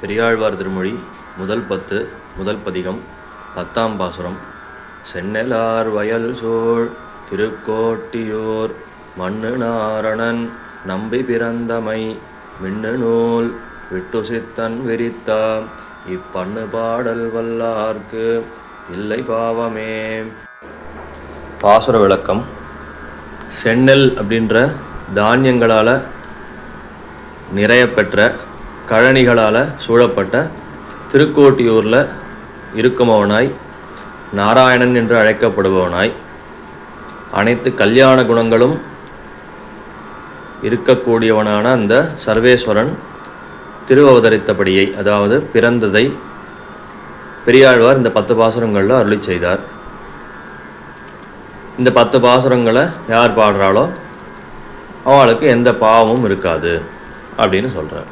பெரியாழ்வார் திருமொழி முதல் பத்து முதல் பதிகம் பத்தாம் பாசுரம். சென்னலார் வயல் சோழ் திருக்கோட்டியூர் மண்ணு நாரணன் நம்பி பிறந்தமை மின்னு நூல் விட்டுசித்தன் விரித்தா இப்பண்ணு பாடல் வல்லார்க்கு இல்லை பாவமே. பாசுர விளக்கம். செந்நெல் அப்படின்ற தானியங்களால் நிறைய பெற்ற கழனிகளால் சூழப்பட்ட திருக்கோட்டியூரில் இருக்குமவனாய் நாராயணன் என்று அழைக்கப்படுபவனாய் அனைத்து கல்யாண குணங்களும் இருக்கக்கூடியவனான அந்த சர்வேஸ்வரன் திருவவதரித்தபடியை அதாவது பிறந்ததை பெரியாழ்வார் இந்த பத்து பாசுரங்களில் அருளி செய்தார். இந்த பத்து பாசுரங்களை யார் பாடுறாளோ அவளுக்கு எந்த பாவமும் இருக்காது அப்படின்னு சொல்கிறார்